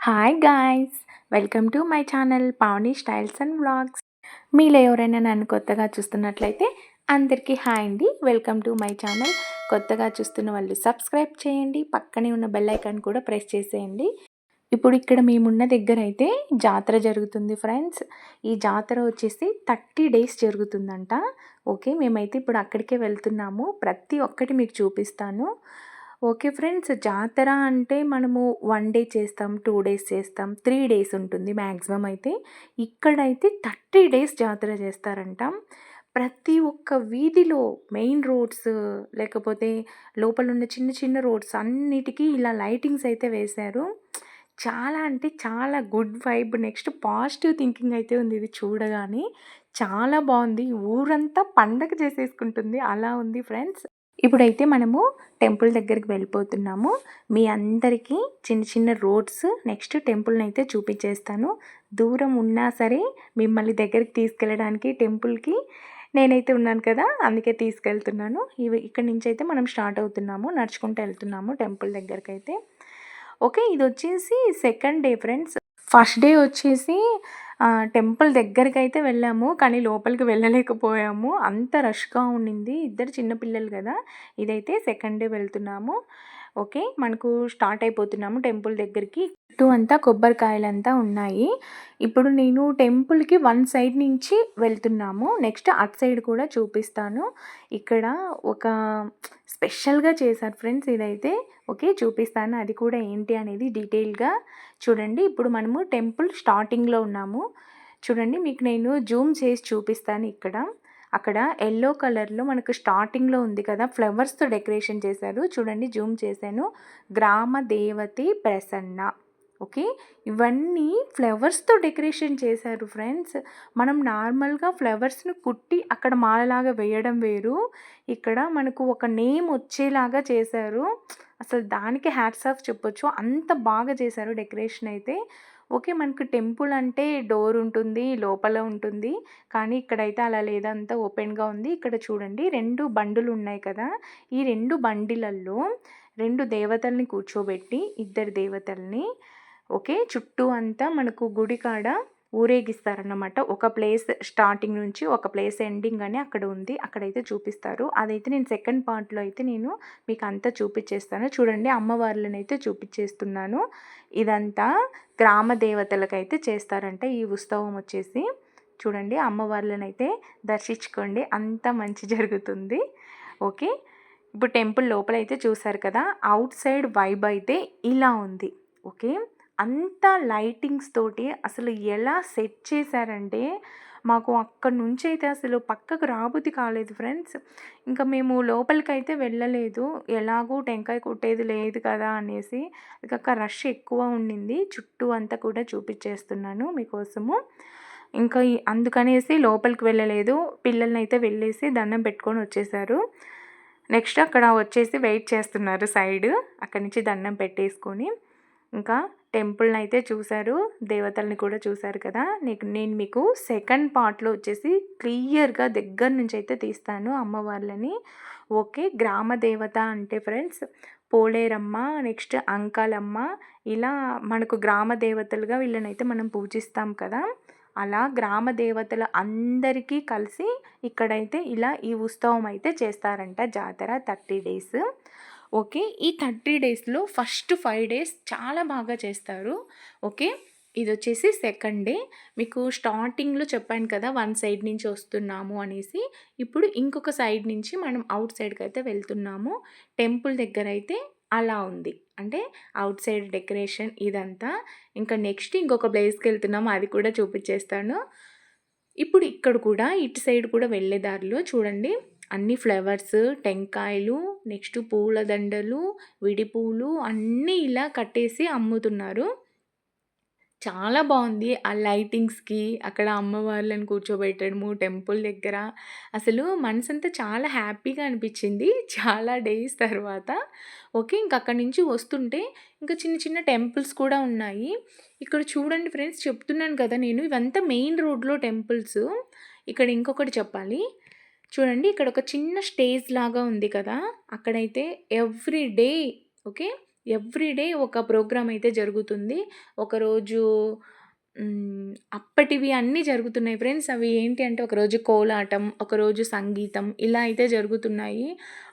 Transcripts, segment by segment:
Hi guys welcome to my channel Pavani styles and vlogs మీలో ఎవరైనా నన్ను కొత్తగా చూస్తున్నట్లయితే అందరికీ హాయ్ అండి. వెల్కమ్ టు మై ఛానల్ కొత్తగా చూస్తున్న వాళ్ళు సబ్స్క్రైబ్ చేయండి. పక్కనే ఉన్న బెల్ ఐకాన్ కూడా ప్రెస్ చేసేయండి. ఇప్పుడు ఇక్కడ మేమున్న దగ్గర అయితే జాతర జరుగుతుంది ఫ్రెండ్స్ ఈ జాతర వచ్చేసి థర్టీ డేస్ జరుగుతుందంట. ఓకే మేమైతే ఇప్పుడు అక్కడికే వెళ్తున్నాము. ప్రతి ఒక్కటి మీకు చూపిస్తాను. ఓకే ఫ్రెండ్స్ జాతర అంటే మనము వన్ డే చేస్తాం టూ డేస్ చేస్తాం త్రీ డేస్ ఉంటుంది మ్యాక్సిమం అయితే. ఇక్కడైతే థర్టీ డేస్ జాతర చేస్తారంట. ప్రతి ఒక్క వీధిలో మెయిన్ రోడ్స్ లేకపోతే లోపల ఉన్న చిన్న చిన్న రోడ్స్ అన్నిటికీ ఇలా లైటింగ్స్ అయితే వేశారు. చాలా అంటే చాలా good vibe next positive thinking అయితే ఉంది ఇది చూడగానే. చాలా బాగుంది ఊరంతా పండగ చేసేసుకుంటుంది అలా ఉంది ఫ్రెండ్స్. ఇప్పుడైతే మనము టెంపుల్ దగ్గరికి వెళ్ళిపోతున్నాము. మీ అందరికీ చిన్న చిన్న రోడ్స్ నెక్స్ట్ టెంపుల్ని అయితే చూపించేస్తాను. దూరం ఉన్నా సరే మిమ్మల్ని దగ్గరికి తీసుకెళ్ళడానికి టెంపుల్కి నేనైతే ఉన్నాను కదా అందుకే తీసుకెళ్తున్నాను. ఇవి ఇక్కడ నుంచి అయితే మనం స్టార్ట్ అవుతున్నాము నడుచుకుంటూ వెళ్తున్నాము టెంపుల్ దగ్గరికి అయితే ఓకే ఇది వచ్చేసి second day friends first day వచ్చేసి టెంపుల్ దగ్గరికి అయితే వెళ్ళాము కానీ లోపలికి వెళ్ళలేకపోయాము. అంత రష్గా ఉండింది. ఇద్దరు చిన్నపిల్లలు కదా. ఇదైతే సెకండ్ డే వెళ్తున్నాము. ఓకే మనకు స్టార్ట్ అయిపోతున్నాము టెంపుల్ దగ్గరికి. చుట్టూ అంతా కొబ్బరికాయలంతా ఉన్నాయి. ఇప్పుడు నేను టెంపుల్కి వన్ సైడ్ నుంచి వెళ్తున్నాము. నెక్స్ట్ అట్ సైడ్ కూడా చూపిస్తాను. ఇక్కడ ఒక స్పెషల్గా చేశారు ఫ్రెండ్స్ ఇదైతే. ఓకే చూపిస్తాను అది కూడా ఏంటి అనేది డీటెయిల్గా. చూడండి ఇప్పుడు మనము టెంపుల్ స్టార్టింగ్లో ఉన్నాము. చూడండి మీకు నేను జూమ్ చేసి చూపిస్తాను ఇక్కడ. అక్కడ ఎల్లో కలర్లో మనకు స్టార్టింగ్లో ఉంది కదా ఫ్లవర్స్తో డెకరేషన్ చేశారు. చూడండి జూమ్ చేశాను. గ్రామ దేవతి ప్రసన్న. ఓకే? ఇవన్నీ ఫ్లవర్స్తో డెకరేషన్ చేశారు ఫ్రెండ్స్. మనం నార్మల్గా ఫ్లవర్స్ను కుట్టి అక్కడ మాలలాగా వేయడం వేరు. ఇక్కడ మనకు ఒక నేమ్ వచ్చేలాగా చేశారు. అసలు దానికి హ్యాట్స్ ఆఫ్ చెప్పొచ్చు. అంత బాగా చేశారు డెకరేషన్ అయితే. ఓకే మనకు టెంపుల్ అంటే డోర్ ఉంటుంది లోపల ఉంటుంది. కానీ ఇక్కడైతే అలా లేదా. అంతా ఓపెన్గా ఉంది. ఇక్కడ చూడండి రెండు బండులు ఉన్నాయి కదా. ఈ రెండు బండిలల్లో రెండు దేవతల్ని కూర్చోబెట్టి ఇద్దరు దేవతల్ని ఓకే చుట్టూ అంతా మనకు గుడి కాడ ఊరేగిస్తారన్నమాట. ఒక ప్లేస్ స్టార్టింగ్ నుంచి ఒక ప్లేస్ ఎండింగ్ అని అక్కడ ఉంది. అక్కడైతే చూపిస్తారు. అదైతే నేను సెకండ్ పార్ట్లో అయితే నేను మీకు అంతా చూపించేస్తాను చూడండి అమ్మవార్లను అయితే చూపించేస్తున్నాను ఇదంతా గ్రామ దేవతలకైతే చేస్తారంట ఈ ఉత్సవం వచ్చేసి. చూడండి అమ్మవార్లను అయితే దర్శించుకోండి. అంత మంచి జరుగుతుంది. ఓకే? ఇప్పుడు టెంపుల్ లోపల అయితే చూసారు కదా అవుట్ సైడ్ వైబ్ అయితే ఇలా ఉంది. ఓకే? అంత లైటింగ్స్ తోటి అసలు ఎలా సెట్ చేశారంటే మాకు అక్కడి నుంచి అయితే అసలు పక్కకు రాబుద్ది కాలేదు ఫ్రెండ్స్. ఇంకా మేము లోపలికైతే వెళ్ళలేదు. ఎలాగూ టెంకాయ కొట్టేది లేదు కదా అనేసి ఇక రష్ ఎక్కువ ఉండింది. చుట్టూ అంతా కూడా చూపించేస్తున్నాను మీకోసము. ఇంకా అందుకనేసి లోపలికి వెళ్ళలేదు. పిల్లల్ని అయితే వెళ్ళేసి దండం పెట్టుకొని వచ్చేసారు. నెక్స్ట్ అక్కడ వచ్చేసి వెయిట్ చేస్తున్నారు సైడ్. అక్కడి నుంచి దండం పెట్టేసుకొని. ఇంకా టెంపుల్ని అయితే చూశారు. దేవతల్ని కూడా చూశారు కదా. నీకు నేను మీకు సెకండ్ పార్ట్లో వచ్చేసి క్లియర్గా దగ్గర నుంచి అయితే తీస్తాను అమ్మవార్లని. ఓకే గ్రామ దేవత అంటే ఫ్రెండ్స్ పోలేరమ్మ నెక్స్ట్ అంకాలమ్మ. ఇలా మనకు గ్రామ దేవతలుగా వీళ్ళనైతే మనం పూజిస్తాం కదా. అలా గ్రామ దేవతలు అందరికీ కలిసి ఇక్కడైతే ఇలా ఈ ఉత్సవం అయితే చేస్తారంట జాతర థర్టీ డేస్. ఓకే? ఈ థర్టీ డేస్లో ఫస్ట్ ఫైవ్ డేస్ చాలా బాగా చేస్తారు. ఓకే? ఇది వచ్చేసి సెకండ్ డే. మీకు స్టార్టింగ్లో చెప్పాను కదా వన్ సైడ్ నుంచి వస్తున్నాము అనేసి. ఇప్పుడు ఇంకొక సైడ్ నుంచి మనం అవుట్ సైడ్కి అయితే వెళ్తున్నాము. టెంపుల్ దగ్గర అయితే అలా ఉంది. అంటే అవుట్ సైడ్ డెకరేషన్ ఇదంతా. ఇంకా నెక్స్ట్ ఇంకొక ప్లేస్కి వెళ్తున్నాము అది కూడా చూపించేస్తాను. ఇప్పుడు ఇక్కడ కూడా ఇటు సైడ్ కూడా వెళ్ళే దారిలో చూడండి. అన్ని ఫ్లవర్స్ టెంకాయలు నెక్స్ట్ పూల దండలు అన్నీ ఇలా కట్టేసి అమ్ముతున్నారు. చాలా బాగుంది ఆ లైటింగ్స్కి. అక్కడ అమ్మవార్లను కూర్చోబెట్టడము టెంపుల్ దగ్గర. అసలు మనసంతా చాలా హ్యాపీగా అనిపించింది. చాలా డేస్ తర్వాత. ఓకే ఇంక అక్కడి నుంచి వస్తుంటే ఇంకా చిన్న చిన్న టెంపుల్స్ కూడా ఉన్నాయి. ఇక్కడ చూడండి ఫ్రెండ్స్ చెప్తున్నాను కదా నేను. ఇవంతా మెయిన్ రోడ్లో టెంపుల్స్. ఇక్కడ ఇంకొకటి చెప్పాలి. చూడండి ఇక్కడ ఒక చిన్న స్టేజ్ లాగా ఉంది కదా. అక్కడైతే every day okay? Every day ఒక ప్రోగ్రామ్ అయితే జరుగుతుంది. ఒకరోజు అప్పటివి అన్నీ జరుగుతున్నాయి ఫ్రెండ్స్. అవి ఏంటి అంటే ఒకరోజు కోలాటం ఒకరోజు సంగీతం ఇలా అయితే జరుగుతున్నాయి.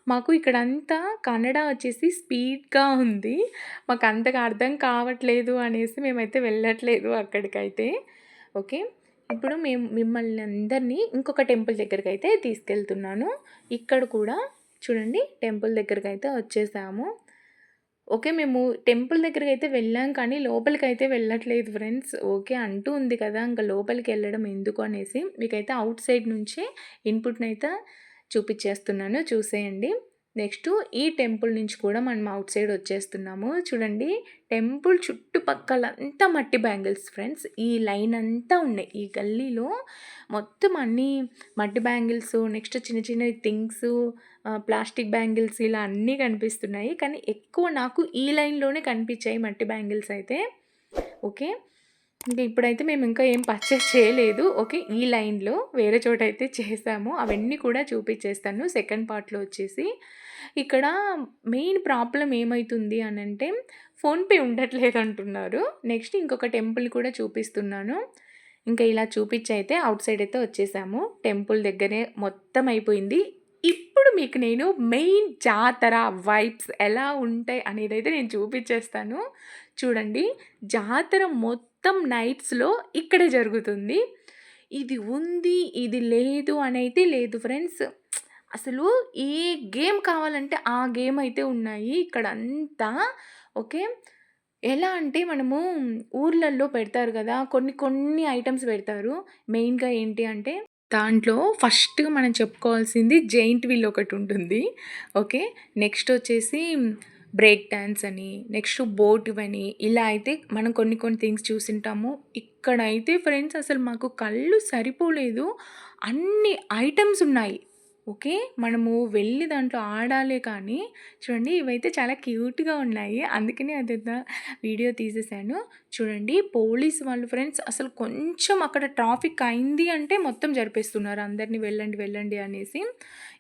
మాకు ఇక్కడంతా కన్నడ వచ్చేసి స్పీడ్గా ఉంది. మాకు అంతగా అర్థం కావట్లేదు అనేసి మేమైతే వెళ్ళట్లేదు అక్కడికైతే ఓకే? ఇప్పుడు మేము మిమ్మల్ని అందరినీ ఇంకొక టెంపుల్ దగ్గరికి అయితే తీసుకెళ్తున్నాను. ఇక్కడ కూడా చూడండి టెంపుల్ దగ్గరికి అయితే వచ్చేసాము. ఓకే మేము టెంపుల్ దగ్గరికి అయితే వెళ్ళాం కానీ లోపలికి అయితే వెళ్ళట్లేదు ఫ్రెండ్స్. ఓకే అంటూ ఉంది కదా ఇంకా లోపలికి వెళ్ళడం ఎందుకు అనేసి. మీకైతే అవుట్ సైడ్ నుంచే ఇన్పుట్ని అయితే చూపించేస్తున్నాను చూసేయండి. నెక్స్ట్ ఈ టెంపుల్ నుంచి కూడా మనం అవుట్ సైడ్ వచ్చేస్తున్నాము. చూడండి టెంపుల్ చుట్టుపక్కల అంతా మట్టి బ్యాంగిల్స్ ఫ్రెండ్స్. ఈ లైన్ అంతా ఉన్నాయి. ఈ గల్లీలో మొత్తం అన్నీ మట్టి బ్యాంగిల్స్ నెక్స్ట్ చిన్న చిన్న థింగ్స్ ప్లాస్టిక్ బ్యాంగిల్స్ ఇలా అన్నీ కనిపిస్తున్నాయి. కానీ ఎక్కువ నాకు ఈ లైన్లోనే కనిపించాయి మట్టి బ్యాంగిల్స్ అయితే. ఓకే? ఇంకా ఇప్పుడైతే మేము ఇంకా ఏం పర్చేస్ చేయలేదు. ఓకే ఈ లైన్లో వేరే చోట అయితే చేసాము. అవన్నీ కూడా చూపించేస్తాను. సెకండ్ పార్ట్లో వచ్చేసి ఇక్కడ మెయిన్ ప్రాబ్లం ఏమవుతుంది అని అంటే ఫోన్పే ఉండట్లేదు అంటున్నారు. నెక్స్ట్ ఇంకొక టెంపుల్ కూడా చూపిస్తున్నాను. ఇంకా ఇలా చూపించి అయితే అవుట్ సైడ్ అయితే వచ్చేసాము. టెంపుల్ దగ్గరే మొత్తం అయిపోయింది. ఇప్పుడు మీకు నేను మెయిన్ జాతర వైబ్స్ ఎలా ఉంటాయి అనేది అయితే నేను చూపించేస్తాను. చూడండి జాతర మొత్తం మొత్తం నైట్స్లో ఇక్కడే జరుగుతుంది. ఇది ఉంది ఇది లేదు అని అయితే లేదు ఫ్రెండ్స్. అసలు ఏ గేమ్ కావాలంటే ఆ గేమ్ అయితే ఉన్నాయి ఇక్కడ అంతా ఓకే? ఎలా అంటే మనము ఊర్లల్లో పెడతారు కదా కొన్ని కొన్ని ఐటమ్స్ పెడతారు. మెయిన్గా ఏంటి అంటే దాంట్లో ఫస్ట్ మనం చెప్పుకోవాల్సింది జెయింట్ వీల్ ఒకటి ఉంటుంది. ఓకే? నెక్స్ట్ వచ్చేసి బ్రేక్ డ్యాన్స్ అని నెక్స్ట్ బోట్ అని ఇలా అయితే మనం కొన్ని కొన్ని థింగ్స్ చూసింటాము. ఇక్కడైతే ఫ్రెండ్స్ అసలు మాకు కళ్ళు సరిపోలేదు. అన్ని ఐటమ్స్ ఉన్నాయి. ఓకే? మనము వెళ్ళి దాంట్లో ఆడాలి కానీ చూడండి ఇవైతే చాలా క్యూట్గా ఉన్నాయి. అందుకనే అది వీడియో తీసేసాను. చూడండి పోలీస్ వాళ్ళు ఫ్రెండ్స్ అసలు కొంచెం అక్కడ ట్రాఫిక్ అయింది అంటే మొత్తం జరిపిస్తున్నారు. అందరినీ వెళ్ళండి వెళ్ళండి అనేసి.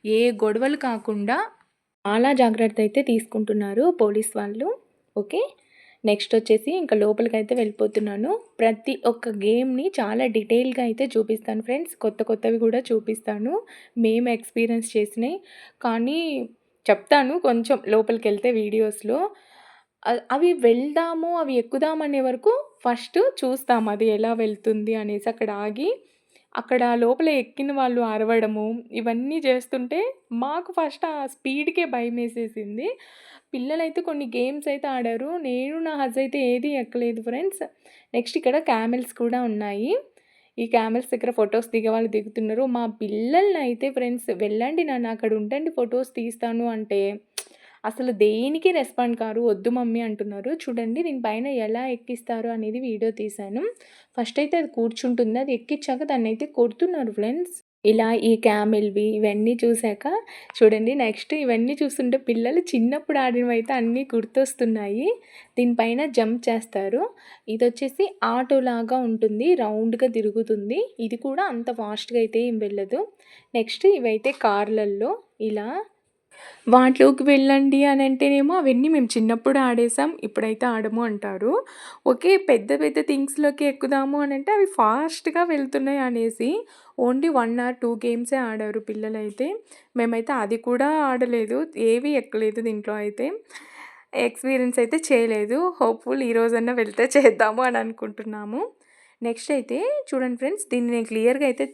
ఏ గొడవలు కాకుండా చాలా జాగ్రత్త అయితే తీసుకుంటున్నారు పోలీస్ వాళ్ళు. ఓకే? నెక్స్ట్ వచ్చేసి ఇంకా లోపలికి అయితే వెళ్ళిపోతున్నాను. ప్రతి ఒక్క గేమ్ని చాలా డీటెయిల్గా అయితే చూపిస్తాను ఫ్రెండ్స్. కొత్త కొత్తవి కూడా చూపిస్తాను. మేము ఎక్స్పీరియన్స్ చేసినాయి. కానీ చెప్తాను కొంచెం లోపలికి వెళ్తే వీడియోస్లో అవి వెళ్దాము అవి ఎక్కుదాం అనే వరకు ఫస్ట్ చూస్తాం అది ఎలా వెళ్తుంది అనేసి అక్కడ ఆగి. అక్కడ లోపల ఎక్కిన వాళ్ళు అరవడము ఇవన్నీ చేస్తుంటే మాకు ఫస్ట్ ఆ స్పీడ్కే భయం వేసేసింది పిల్లలైతే కొన్ని గేమ్స్ అయితే ఆడారు. నేను నా హజ్ అయితే ఏది ఎక్కలేదు ఫ్రెండ్స్. నెక్స్ట్ ఇక్కడ క్యామెల్స్ కూడా ఉన్నాయి. ఈ క్యామెల్స్ దగ్గర ఫొటోస్ దిగేవాళ్ళు దిగుతున్నారు. మా పిల్లల్ని అయితే ఫ్రెండ్స్ వెళ్ళండి నన్ను అక్కడ ఉండండి ఫొటోస్ తీస్తాను అంటే అసలు దేనికి రెస్పాండ్ కారు? వద్దు మమ్మీ అంటున్నారు. చూడండి దీని పైన ఎలా ఎక్కిస్తారు అనేది వీడియో తీశాను. ఫస్ట్ అయితే అది కూర్చుంటుంది. అది ఎక్కించాక దాన్ని అయితే కొడుతున్నారు ఫ్రెండ్స్ ఇలా ఈ క్యామెల్వి ఇవన్నీ చూశాక చూడండి నెక్స్ట్ ఇవన్నీ చూస్తుంటే పిల్లలు చిన్నప్పుడు ఆడినవి అయితే అన్నీ గుర్తొస్తున్నాయి. దీనిపైన జంప్ చేస్తారు. ఇది వచ్చేసి ఆటో లాగా ఉంటుంది. రౌండ్గా తిరుగుతుంది. ఇది కూడా అంత ఫాస్ట్గా అయితే ఏం వెళ్ళదు. నెక్స్ట్ ఇవైతే కార్లల్లో ఇలా వాటిలోకి వెళ్ళండి అని అంటేనేమో అవన్నీ మేము చిన్నప్పుడు ఆడేసాం ఇప్పుడైతే ఆడము అంటారు. ఓకే పెద్ద పెద్ద థింగ్స్లోకి ఎక్కుదాము అని అంటే అవి ఫాస్ట్గా వెళ్తున్నాయి అనేసి ఓన్లీ వన్ ఆర్ టూ గేమ్సే ఆడారు పిల్లలైతే. మేమైతే అది కూడా ఆడలేదు ఏవి ఎక్కలేదు దీంట్లో అయితే. ఎక్స్పీరియన్స్ అయితే చేయలేదు. హోప్ఫుల్ ఈరోజన్నా వెళ్తే చేద్దాము అని అనుకుంటున్నాము. నెక్స్ట్ అయితే చూడండి ఫ్రెండ్స్ దీన్ని నేను క్లియర్గా అయితే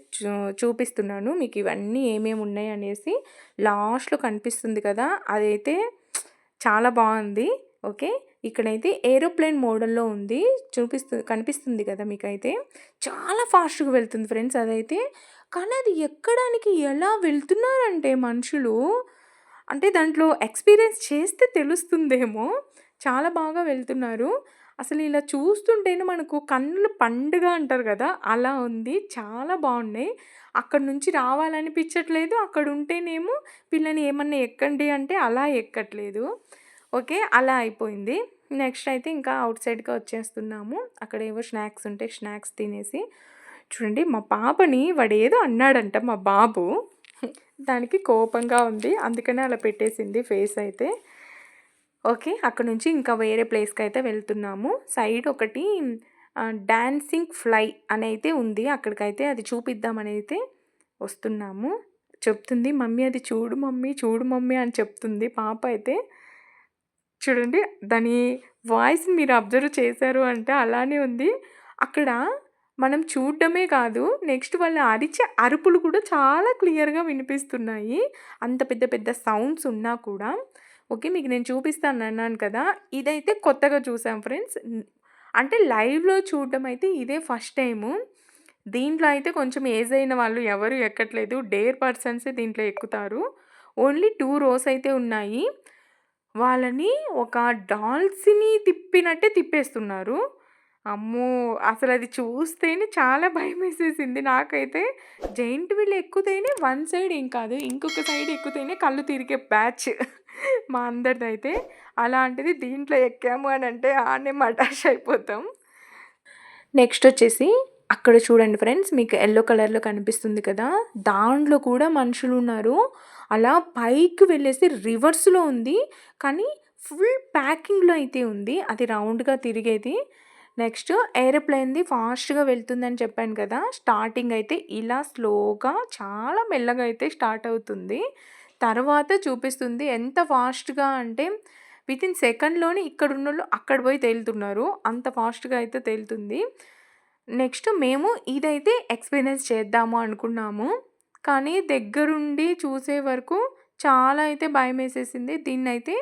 చూపిస్తున్నాను. మీకు ఇవన్నీ ఏమేమి ఉన్నాయి అనేసి లాస్ట్లో కనిపిస్తుంది కదా అదైతే చాలా బాగుంది. ఓకే? ఇక్కడైతే ఏరోప్లేన్ మోడల్లో ఉంది. చూపిస్తు కనిపిస్తుంది కదా మీకైతే. చాలా ఫాస్ట్గా వెళ్తుంది ఫ్రెండ్స్ అదైతే. కానీ అది ఎక్కడానికి ఎలా వెళ్తున్నారంటే మనుషులు అంటే దాంట్లో ఎక్స్పీరియన్స్ చేస్తే తెలుస్తుందేమో. చాలా బాగా వెళ్తున్నారు. అసలు ఇలా చూస్తుంటేనే మనకు కన్నులు పండుగ అంటారు కదా అలా ఉంది. చాలా బాగున్నాయి. అక్కడ నుంచి రావాలనిపించట్లేదు. అక్కడ ఉంటేనేమో పిల్లని ఏమన్నా ఎక్కండి అంటే అలా ఎక్కట్లేదు. ఓకే అలా అయిపోయింది. నెక్స్ట్ అయితే ఇంకా అవుట్ సైడ్గా వచ్చేస్తున్నాము. అక్కడ ఏవో స్నాక్స్ ఉంటే స్నాక్స్ తినేసి. చూడండి మా పాపని వాడు ఏదో అన్నాడంట మా బాబు. దానికి కోపంగా ఉంది. అందుకనే అలా పెట్టేసింది ఫేస్ అయితే. ఓకే అక్కడ నుంచి ఇంకా వేరే ప్లేస్కి అయితే వెళ్తున్నాము. సైడ్ ఒకటి డాన్సింగ్ ఫ్లై అని అయితే ఉంది. అక్కడికైతే అది చూపిద్దామని అయితే వస్తున్నాము. చెప్తుంది మమ్మీ అది చూడు మమ్మీ చూడు మమ్మీ అని చెప్తుంది పాప అయితే. చూడండి దాని వాయిస్ మీరు అబ్జర్వ్ చేశారు అంటే అలానే ఉంది. అక్కడ మనం చూడడమే కాదు నెక్స్ట్ వాళ్ళు అరిచే అరుపులు కూడా చాలా క్లియర్గా వినిపిస్తున్నాయి. అంత పెద్ద పెద్ద సౌండ్స్ ఉన్నా కూడా. ఓకే మీకు నేను చూపిస్తాను అన్నాను కదా ఇదైతే కొత్తగా చూసాం ఫ్రెండ్స్ అంటే లైవ్లో చూడడం అయితే ఇదే ఫస్ట్ టైము దీంట్లో అయితే కొంచెం ఏజ్ అయిన వాళ్ళు ఎవరు ఎక్కట్లేదు డేర్ పర్సన్సే దీంట్లో ఎక్కుతారు ఓన్లీ టూ రోస్ అయితే ఉన్నాయి వాళ్ళని ఒక డాల్స్‌ని తిప్పినట్టే తిప్పేస్తున్నారు. అమ్మో! అసలు అది చూస్తేనే చాలా భయం వేసేసింది నాకైతే. జైంట్ వీల్ ఎక్కుతేనే వన్ సైడ్ ఏం కాదు. ఇంకొక సైడ్ ఎక్కుతేనే కళ్ళు తిరిగే బ్యాచ్ మా అందరిదైతే. అలాంటిది దీంట్లో ఎక్కాము అని అంటే ఆనే మటాష్ అయిపోతాం. నెక్స్ట్ వచ్చేసి అక్కడ చూడండి ఫ్రెండ్స్ మీకు ఎల్లో కలర్‌లో కనిపిస్తుంది కదా! దాంట్లో కూడా మనుషులు ఉన్నారు అలా పైకి వెళ్ళేసి రివర్స్‌లో ఉంది. కానీ ఫుల్ ప్యాకింగ్‌లో అయితే ఉంది. అది రౌండ్‌గా తిరిగేది. నెక్స్ట్ ఏరోప్లేన్‌ది ఫాస్ట్‌గా వెళ్తుందని చెప్పాను కదా! స్టార్టింగ్ అయితే ఇలా స్లోగా చాలా మెల్లగా అయితే స్టార్ట్ అవుతుంది. తర్వాత చూపిస్తుంది ఎంత ఫాస్ట్‌గా అంటే వితిన్ సెకండ్‌లోనే ఇక్కడున్నోళ్ళు అక్కడ పోయి తేలుతున్నారు. అంత ఫాస్ట్‌గా అయితే తేలుతుంది. నెక్స్ట్ మేము ఇదైతే ఎక్స్‌పీరియన్స్ చేద్దాము అనుకున్నాము. కానీ దగ్గరుండి చూసే వరకు చాలా అయితే భయం వేసేసింది దీన్ని అయితే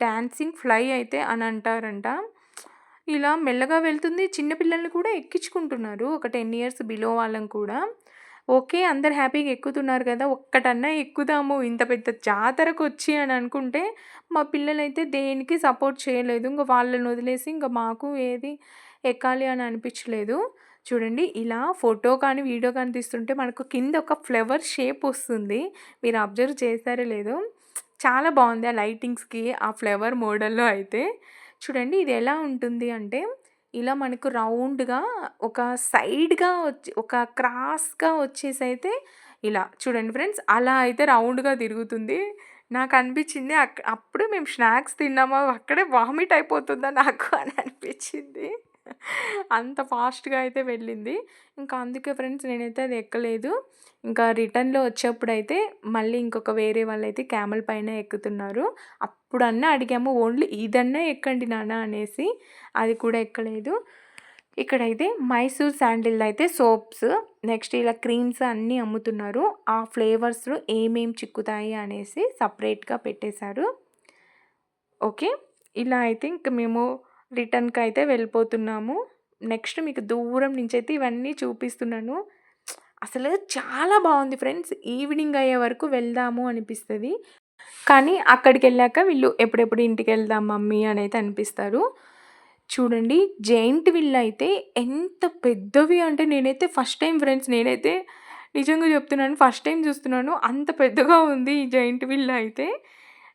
డాన్సింగ్ ఫ్లై అయితే అని అంటారంట. ఇలా మెల్లగా వెళ్తుంది. చిన్నపిల్లల్ని కూడా ఎక్కించుకుంటున్నారు. ఒక 10 ఇయర్స్ బిలో వాళ్ళని కూడా. ఓకే. అందరు హ్యాపీగా ఎక్కుతున్నారు కదా! ఒక్కటన్నా ఎక్కుదాము ఇంత పెద్ద జాతరకు వచ్చి అని అనుకుంటే, మా పిల్లలైతే దేనికి సపోర్ట్ చేయలేదు. ఇంక వాళ్ళని వదిలేసి ఇంక మాకు ఏది ఎక్కాలి అని అనిపించలేదు. చూడండి ఇలా ఫోటో కానీ, వీడియో కానీ తీస్తుంటే మనకు కింద ఒక ఫ్లవర్ షేప్ వస్తుంది. మీరు అబ్జర్వ్ చేశారో లేదో చాలా బాగుంది ఆ లైటింగ్స్‌కి ఆ ఫ్లవర్ మోడల్‌లో అయితే. చూడండి ఇది ఎలా ఉంటుంది అంటే, ఇలా మనకు రౌండ్‌గా ఒక సైడ్‌గా వచ్చి ఒక క్రాస్‌గా వచ్చేసి అయితే ఇలా చూడండి ఫ్రెండ్స్ అలా అయితే రౌండ్‌గా తిరుగుతుంది. నాకు అనిపించింది అక్ అప్పుడు మేము స్నాక్స్ తిన్నామా అక్కడే వామిట్ అయిపోతుందా నాకు అని అనిపించింది. అంత ఫాస్ట్‌గా అయితే వెళ్ళింది. ఇంకా అందుకే ఫ్రెండ్స్ నేనైతే అది ఎక్కలేదు. ఇంకా రిటర్న్‌లో వచ్చేప్పుడైతే మళ్ళీ ఇంకొక వేరే వాళ్ళైతే క్యామెల్ పైన ఎక్కుతున్నారు. అప్పుడన్నా అడిగాము ఓన్లీ ఇదన్నా ఎక్కండి నాన్న అనేసి. అది కూడా ఎక్కలేదు. ఇక్కడైతే మైసూర్ శాండిల్ అయితే సోప్స్, నెక్స్ట్ ఇలా క్రీమ్స్ అన్నీ అమ్ముతున్నారు. ఆ ఫ్లేవర్స్‌లో ఏమేం చిక్కుతాయి అనేసి సపరేట్గా పెట్టేశారు. ఓకే. ఇలా అయితే ఇంక మేము రిటర్న్కి అయితే వెళ్ళిపోతున్నాము. నెక్స్ట్ మీకు దూరం నుంచి అయితే ఇవన్నీ చూపిస్తున్నాను. అసలు చాలా బాగుంది ఫ్రెండ్స్. ఈవినింగ్ అయ్యే వరకు వెళ్దాము అనిపిస్తుంది కానీ అక్కడికెళ్ళాక వీళ్ళు ఎప్పుడెప్పుడు ఇంటికెళ్దాం మమ్మీ అనైతే అనిపిస్తారు. చూడండి జైంట్ విల్ అయితే ఎంత పెద్దవి అంటే నేనైతే ఫస్ట్ టైం ఫ్రెండ్స్ నేనైతే నిజంగా చెప్తున్నాను. ఫస్ట్ టైం చూస్తున్నాను. అంత పెద్దగా ఉంది ఈ జైంట్ విల్ అయితే.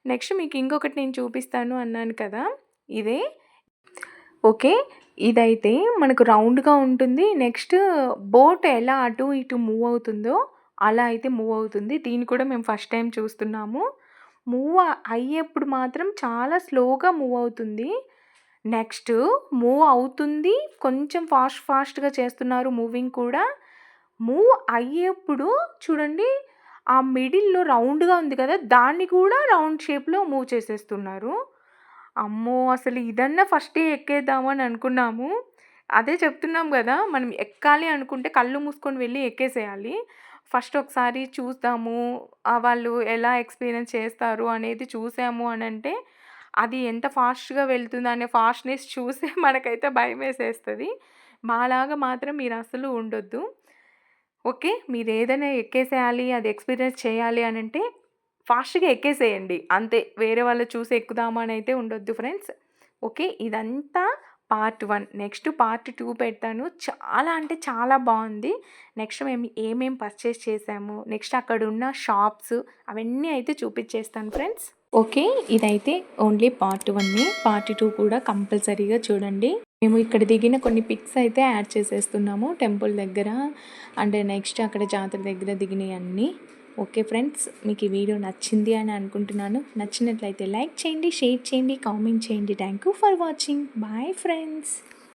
నెక్స్ట్ మీకు ఇంకొకటి నేను చూపిస్తాను అన్నాను కదా! ఇదే. ఓకే. ఇదైతే మనకు రౌండ్‌గా ఉంటుంది. నెక్స్ట్ బోట్ ఎలా అటు ఇటు మూవ్ అవుతుందో అలా అయితే మూవ్ అవుతుంది. దీన్ని కూడా మేము ఫస్ట్ టైం చూస్తున్నాము. మూవ్ అయ్యేప్పుడు మాత్రం చాలా స్లోగా మూవ్ అవుతుంది. నెక్స్ట్ మూవ్ అవుతుంది. కొంచెం ఫాస్ట్ ఫాస్ట్‌గా చేస్తున్నారు మూవింగ్ కూడా. మూవ్ అయ్యేప్పుడు చూడండి ఆ మిడిల్‌లో రౌండ్‌గా ఉంది కదా! దాన్ని కూడా రౌండ్ షేప్‌లో మూవ్ చేసేస్తున్నారు. అమ్మో! అసలు ఇదన్నా ఫస్టే ఎక్కేద్దాము అని అనుకున్నాము. అదే చెప్తున్నాం కదా మనం ఎక్కాలి అనుకుంటే కళ్ళు మూసుకొని వెళ్ళి ఎక్కేసేయాలి. ఫస్ట్ ఒకసారి చూద్దాము. వాళ్ళు ఎలా ఎక్స్‌పీరియన్స్ చేస్తారు అనేది చూసాము అని అంటే అది ఎంత ఫాస్ట్‌గా వెళ్తుంది అనే ఫాస్ట్‌నెస్ చూసే మనకైతే భయం వేసేస్తుంది మాలాగా మాత్రం మీరు అసలు ఉండొద్దు. ఓకే. మీరు ఏదైనా ఎక్కేసేయాలి, అది ఎక్స్‌పీరియన్స్ చేయాలి అని అంటే ఫాస్ట్‌గా ఎక్కేసేయండి. అంతే. వేరే వాళ్ళు చూసి ఎక్కుదాము అయితే ఉండొద్దు ఫ్రెండ్స్. ఓకే. ఇదంతా part one next part two పెడతాను. చాలా అంటే చాలా బాగుంది నెక్స్ట్ మేము ఏమేమి పర్చేస్ చేసాము నెక్స్ట్ అక్కడ ఉన్న షాప్స్ అవన్నీ అయితే చూపించేస్తాను ఫ్రెండ్స్. ఓకే. ఇదైతే ఓన్లీ పార్ట్ వన్ని పార్ట్ టూ కూడా కంపల్సరీగా చూడండి. మేము ఇక్కడ దిగిన కొన్ని పిక్స్ అయితే యాడ్ చేసేస్తున్నాము. టెంపుల్ దగ్గర అండ్ నెక్స్ట్ అక్కడ జాతర దగ్గర దిగినవి అన్నీ ఓకే ఫ్రెండ్స్ మీకు ఈ వీడియో నచ్చింది అని అనుకుంటున్నాను. నచ్చినట్లయితే లైక్ చేయండి షేర్ చేయండి కామెంట్ చేయండి. Thank you for watching bye friends